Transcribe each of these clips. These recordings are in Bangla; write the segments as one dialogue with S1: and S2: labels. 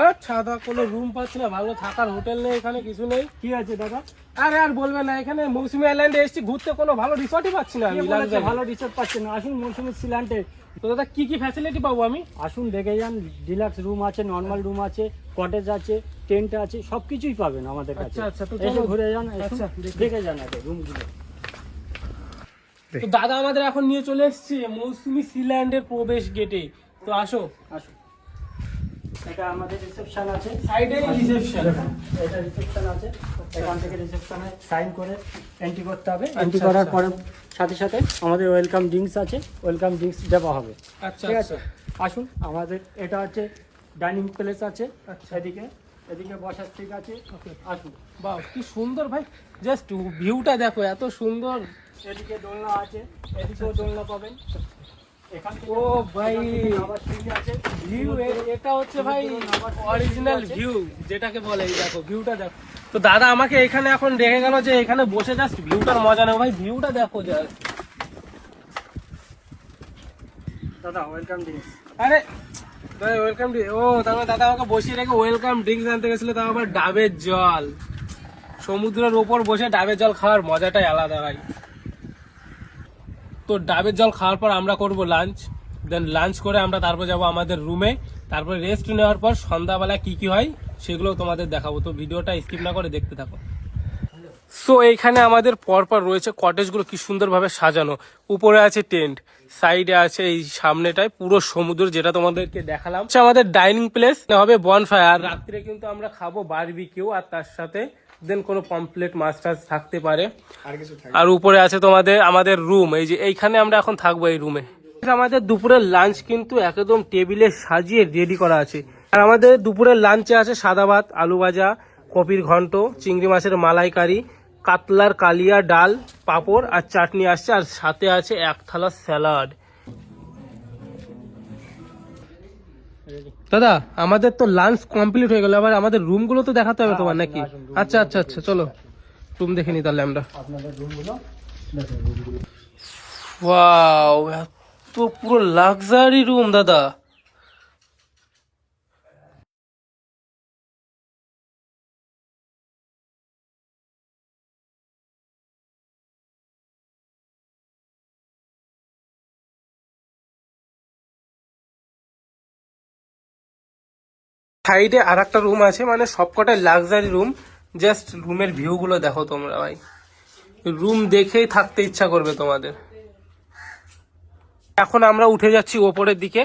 S1: হ্যাঁ সাদা কোনো রুম পাচ্ছি না ভালো থাকার হোটেল নেই এখানে কিছু নেই।
S2: কি আছে দাদা?
S1: আরে আর বলবে না এখানে মৌসুমি আইল্যান্ডে এসেছি ঘুরতে কোনো ভালো রিসর্টই পাচ্ছি না আমি
S2: ভালো রিসোর্ট পাচ্ছেন না? আসুন মৌসুমি সিলান্টে
S1: তো দাদা কি কি ফ্যাসিলিটি পাবো আমি?
S2: আসুন দেখে যান ডিলাক্স রুম আছে নর্মাল রুম আছে কটেজ আছে টেন্ট আছে সব কিছুই পাবেন আমাদের কাছে।
S1: আচ্ছা, আচ্ছা, তো
S2: এসে ঘুরে যান
S1: আচ্ছা, দেখে।
S2: যান আগে রুমগুলো
S1: তো দাদা আমাদের এখন নিয়ে চলে এসেছে মৌসুমি সিল্যান্ডের প্রবেশ গেটে তো আসো।
S2: আসুন। এটা আমাদের রিসেপশন আছে।
S1: সাইডে রিসেপশন
S2: এটা রিসেপশন আছে। এখান থেকে রিসেপশনে সাইন করে এন্ট্রি করতে হবে। এন্ট্রি করার। পরে সাথে সাথে আমাদের ওয়েলকাম ড্রিঙ্কস আছে। ওয়েলকাম ড্রিঙ্কস দেওয়া হবে।
S1: আচ্ছা
S2: ঠিক
S1: আচ্ছা।
S2: আছে? আসুন আমাদের এটা হচ্ছে ডাইনিং প্লেস আছে।
S1: আচ্ছা।
S2: এদিকে এদিকে বসার ঠিক আছে। আসুন।
S1: বাহ কি সুন্দর ভাই। জাস্ট ভিউটা দেখো এত সুন্দর।
S2: এদিকে দোলনা আছে এদিকেও দোলনা পাবেন।
S1: ও ভাই ভিউ এটা হচ্ছে ভাই অরিজিনাল ভিউ যেটাকে বলে দেখো ভিউটা দেখো। তো দাদা আমাকে এখানে এখন গেল যে এখানে বসে জাস্ট ভিউটার মজা ভাই ভিউটা দেখো জাস্ট
S2: দাদা ওয়েলকাম ড্রিঙ্কস
S1: আরে ওয়েলকাম ও দাদা আমাকে বসিয়ে রেখে ওয়েলকাম ড্রিঙ্কস আনতে গেছিল তাও আবার ডাবের জল। সমুদ্রের ওপর বসে ডাবের জল খাওয়ার মজাটাই আলাদা ভাই। তো ডাবের জল খাওয়ার পর আমরা করব লাঞ্চ দেন লাঞ্চ করে আমরা তারপর যাব আমাদের রুমে তারপর রেস্ট নেওয়ার পর সন্ধ্যাবেলা কি কি হয় সেগুলো তোমাদের দেখাবো। তো ভিডিওটা স্কিপ না করে দেখতে থাকো। সো এইখানে আমাদের পরপর রয়েছে কটেজগুলো কি সুন্দরভাবে সাজানো। উপরে আছে টেন্ট সাইডে আছে এই সামনেটায় পুরো সমুদ্র যেটা তোমাদেরকে দেখালাম। আমাদের ডাইনিং প্লেস হবে বনফায়ার রাত্রে কিন্তু আমরা খাব বারবিকিউ আর তার সাথে দেন কোনো পমপ্লেট মাছ টাছ থাকতে পারে। আর উপরে আছে তোমাদের আমাদের রুম। এই যে এইখানে আমরা এখন থাকব এই রুমে। আমাদের দুপুরের লাঞ্চ কিন্তু একদম টেবিলে সাজিয়ে রেডি করা আছে। আর আমাদের দুপুরের লাঞ্চে আছে সাদা ভাত আলু ভাজা কপির ঘন্ট চিংড়ি মাছের মালাইকারি কাতলার কালিয়া ডাল পাঁপড় আর চাটনি আসছে। আর সাথে আছে এক থালা স্যালাড। দাদা আমাদের তো লাঞ্চ কমপ্লিট হয়ে গেল আবার আমাদের রুমগুলো তো দেখাতে হবে তোমার নাকি? আচ্ছা আচ্ছা আচ্ছা চলো রুম দেখে নি তাহলে আমরা। ওয়াও এত পুরো লাক্সারি রুম দাদা। সাইডে আর একটা রুম আছে মানে সবকটাই লাক্সারি রুম জাস্ট রুমের ভিউগুলো দেখো তোমরা ভাই। রুম দেখেই থাকতে ইচ্ছা করবে তোমাদের। এখন আমরা উঠে যাচ্ছি ওপরের দিকে।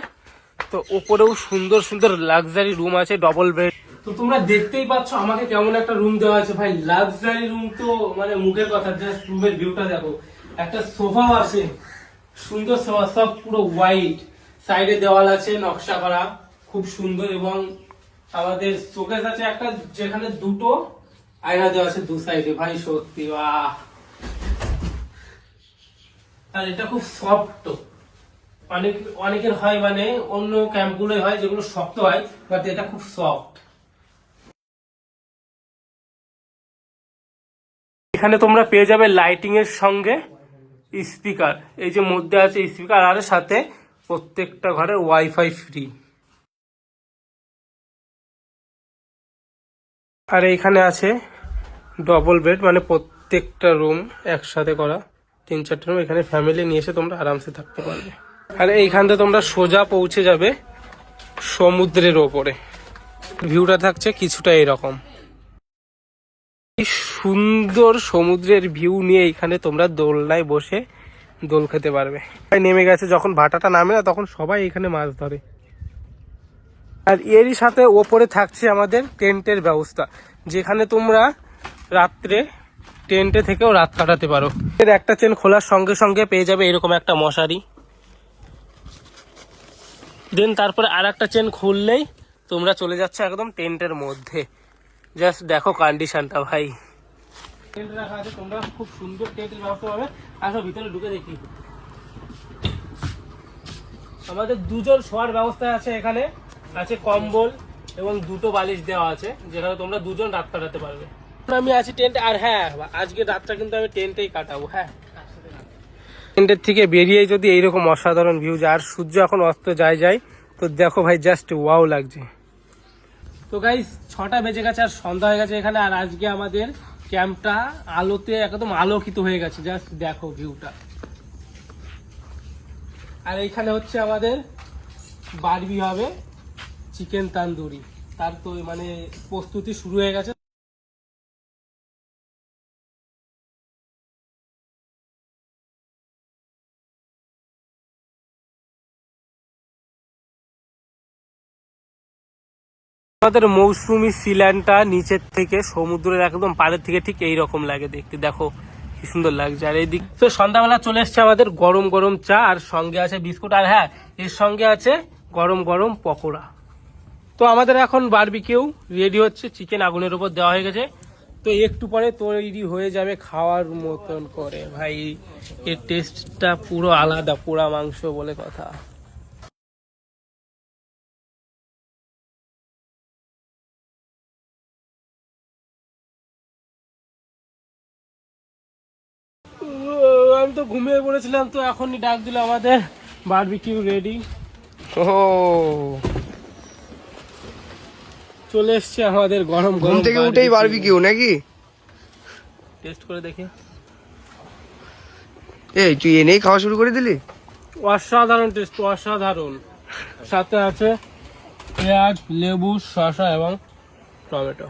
S1: তো ওপরেও সুন্দর সুন্দর লাক্সারি রুম আছে ডবল বেড তো তোমরা দেখতেই পাচ্ছ আমাকে কেমন একটা রুম দেওয়া আছে। ভাই লাক্সারি রুম তো মানে মুখের কথা জাস্ট রুমের ভিউটা দেখো। একটা সোফাও আছে, সুন্দর সোফা, সব পুরো হোয়াইট সাইডে দেওয়াল আছে, নকশা করা, খুব সুন্দর এবং আমাদের শোকেস আছে একটা যেখানে দুটো আয়না দেওয়া আছে দু সাইডে। ভাই, সত্যি, বাহ। আর এটা খুব সফট অনেক অনেকের হয় মানে অন্য ক্যাম্পগুলোই হয় যেগুলো শক্ত হয় বাট এটা খুব সফট এখানে তোমরা পেয়ে যাবে লাইটিং এর সঙ্গে স্পিকার এই যে মধ্যে আছে স্পিকার আর সাথে প্রত্যেকটা ঘরে ওয়াইফাই ফ্রি আর এইখানে আছে ডবল বেড মানে প্রত্যেকটা রুম একসাথে করা। তিন চারটে রুম এখানে ফ্যামিলি নিয়ে এসে তোমরা আরামসে থাকতে পারবে। আর এইখান থেকে তোমরা সোজা পৌঁছে যাবে সমুদ্রের ওপরে। ভিউটা থাকছে কিছুটা এরকম। সুন্দর সমুদ্রের ভিউ নিয়ে এখানে তোমরা দোলনায় বসে দোল খেতে পারবে। নেমে গেছে, যখন ভাটাটা নামে না, তখন সবাই এখানে মাছ ধরে। আর এরই সাথে ওপরে থাকছে আমাদের টেন্টের ব্যবস্থা, যেখানে তোমরা রাত্রে টেন্টে থেকেও রাত কাটাতে পারো। এর একটা চেন খোলার সঙ্গে সঙ্গে পেয়ে যাবে এরকম একটা মশারি। দেন তারপরে আর একটা চেন খুললেই তোমরা চলে যাচ্ছে একদম টেন্টের মধ্যে। জাস্ট দেখো কন্ডিশনটা ভাই। টেন্ট রাখা আছে, তোমরা খুব সুন্দর টেন্টের ব্যবস্থা পাবে। আসো, ভিতরে ঢুকে দেখি। আমাদের দুজন শোয়ার ব্যবস্থা আছে এখানে। আছে কম্বল এবং দুটো বালিশ দেওয়া আছে, যেখানে তোমরা দুজন রাত কাটাতে পারবে। আমি আছি টেন্টে, আর হ্যাঁ আজকে রাতটা কিন্তু আমি টেন্টেই কাটাবো হ্যাঁ। টেন্টের থেকে বেরিয়ে যদি এইরকম অসাধারণ ভিউ যায়, আর সূর্য এখন অস্ত যায় যায়, তো দেখো ভাই জাস্ট ওয়াও লাগছে। তো গাইস ছটা বেজে গেছে আর সন্ধ্যা হয়ে গেছে এখানে, আর আজকে আমাদের ক্যাম্পটা আলোতে একদম আলোকিত হয়ে গেছে জাস্ট দেখো ভিউটা আর এইখানে হচ্ছে আমাদের বারবি হবে। চিকেন তান্দুরি। তার তো মানে প্রস্তুতি শুরু হয়ে গেছে। আমাদের মৌসুমি সিল্যান্ডটা নিচের থেকে সমুদ্রের একদম পাড়ের থেকে ঠিক এই রকম লাগে দেখতে। দেখো, কি সুন্দর লাগছে। আর এইদিক তো সন্ধ্যাবেলা চলে এসছে আমাদের গরম গরম চা, আর সঙ্গে আছে বিস্কুট। আর হ্যাঁ এর সঙ্গে আছে গরম গরম পকোড়া। তো আমাদের এখন বারবিকিউ রেডি হচ্ছে, চিকেন আগুনের উপর দেওয়া হয়ে গেছে। তো একটু পরে তৈরি হয়ে যাবে খাওয়ার মতন করে। ভাই, এর টেস্টটা পুরো আলাদা, পোড়া মাংস বলে কথা। আমি তো ঘুমিয়ে পড়েছিলাম, তো এখনই ডাক দিল আমাদের, বারবিকিউ রেডি।
S3: ও
S1: চলে এসছে আমাদের গরম
S3: ঘুম
S1: গরম
S3: থেকে উঠেই পারবি কেউ নাকি?
S1: টেস্ট করে দেখি।
S3: এই তুই এনেই খাওয়া শুরু করে দিলি?
S1: অসাধারণ টেস্ট অসাধারণ। সাথে আছে পেঁয়াজ লেবু শসা এবং টমেটো।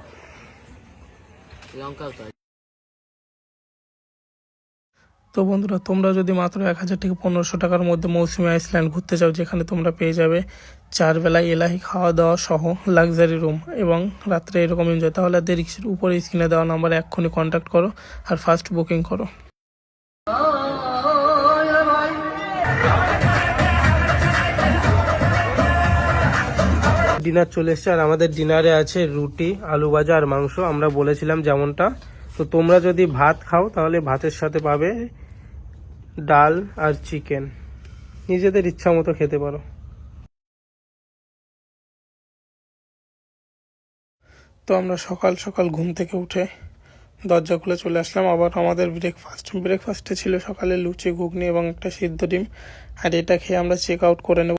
S1: তো বন্ধুরা, তোমরা যদি মাত্র এক হাজার থেকে পনেরোশো টাকার মধ্যে মৌসুমি আইসল্যান্ড ঘুরতে চাও, যেখানে তোমরা পেয়ে যাবে চার বেলায় এলাহি খাওয়া দাওয়া সহ লাক্সারি রুম এবং রাত্রে এরকম এনজয় তাহলে দেরি কিসের? উপরে স্ক্রিনে দেওয়া নাম্বারে এক্ষুনি কন্ট্যাক্ট করো আর ফার্স্ট বুকিং করো। ডিনার চলে এসছে আর আমাদের ডিনারে আছে রুটি, আলু ভাজা আর মাংস। আমরা বলেছিলাম যেমনটা। তো তোমরা যদি ভাত খাও, তাহলে ভাতের সাথে পাবে ডাল আর চিকেন। নিজেদের ইচ্ছা মতো খেতে পারো। তো আমরা সকাল সকাল ঘুম থেকে উঠে দরজা খুলে চলে আসলাম। আবার আমাদের ব্রেকফাস্ট ব্রেকফাস্টে ছিল সকালে লুচি, ঘুগনি এবং একটা সিদ্ধ ডিম। আর এটা খেয়ে আমরা চেক আউট করে নেব।